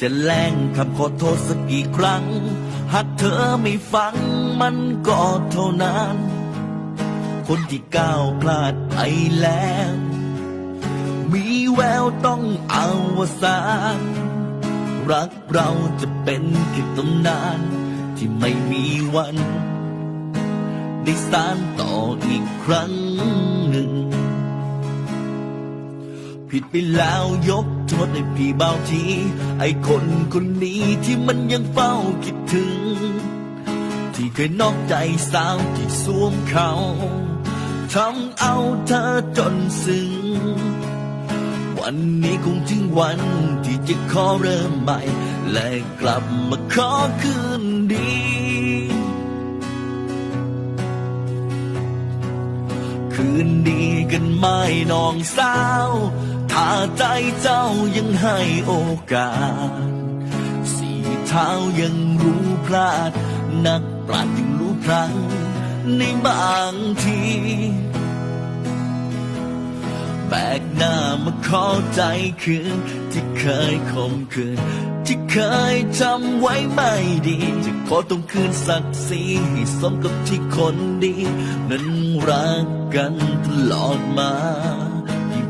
จะแล้งคำขอโทษสักกี่ครั้ง หากเธอไม่ฟังมันก็เท่านั้น คนที่ก้าวพลาดไปแล้ว มีแววต้องเอาวสานรักเราจะเป็นแค่ตำนาน ที่ไม่มีวัน ได้สานต่ออีกครั้ง ผิดไปแล้วยกโทษให้พี่เบาที ไอ้คนคนนี้ที่มันยังเฝ้าคิดถึง ที่เคยนอกใจสาวที่สวมเขาทำเอาเธอจนซึ้งวันนี้คงถึงวันที่จะขอเริ่มใหม่ และกลับมาขอคืนดีคืนดีกันไหม่น้องสาวาใจเจ้ายังให้โอกาส สีเท้ายังรู้พลาด นักปราชญ์ยังรู้พลังในบางทีแบกหน้ามาขอใจคืน ที่เคยคมคืน ที่เคยจำไว้ไม่ดี จะขอต้องคืนศักดิ์ศรีให้สมกับที่คนดี นั้นรักกันตลอดมา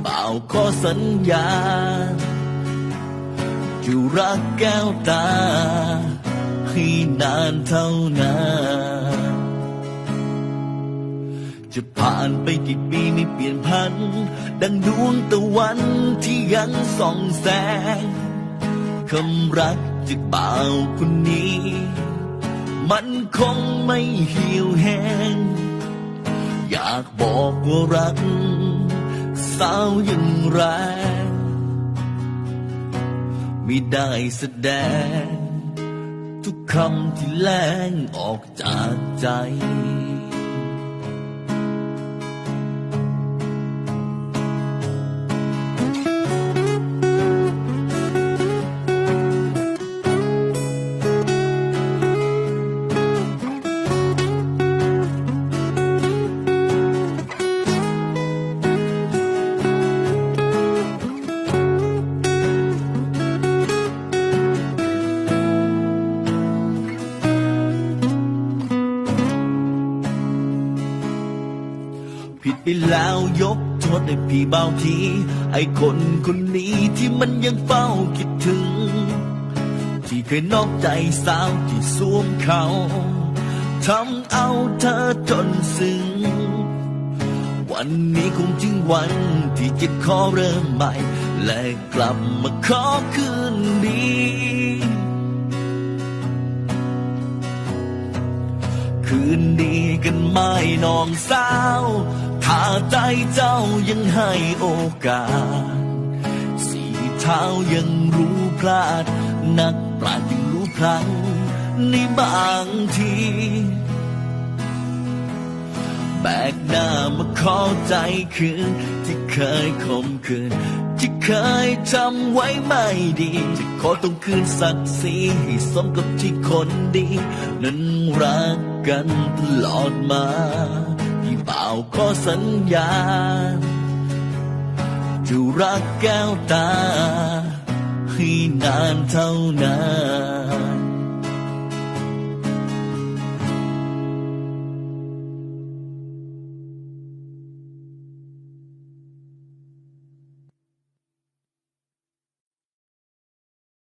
เป่าขอสัญญาจะรักแก้วตา ให้นานเท่านานจะผ่านไปกี่ปีไม่เปลี่ยนพัน ดังดวงตะวันที่ยังส่องแสงคำรักจากบ่าวคนนี้ มันคงไม่เหี่ยวแห้ง อยากบอกว่ารัก สาวยังแรงไม่ได้แสดง ทุกคำที่แรงออกจากใจ ไปแล้วยกโทษให้พี่เบาที ไอคนคนนี้ที่มันยังเฝ้าคิดถึง ที่เคยนอกใจสาวที่สวมเขาทำเอาเธอจนซึ้ง วันนี้คงถึงวันที่จะขอเริ่มใหม่ และกลับมาขอคืนดี คืนดีกันไหม่น้องสาว ถ้าใจเจ้ายังให้โอกาส สีเท้ายังรู้พลาด นักปราชญ์ยังรู้พลังในบางทีแบกหน้ามาขอใจคืนที่เคยคมคืน ที่เคยจำไว้ไม่ดี จะขอต้องคืนศักดิ์ศรีให้สมกับที่คนดี นั้นรักกันตลอดมาพี่เป่าขอสัญญา จะรักแก้วตา ให้นานเท่านาน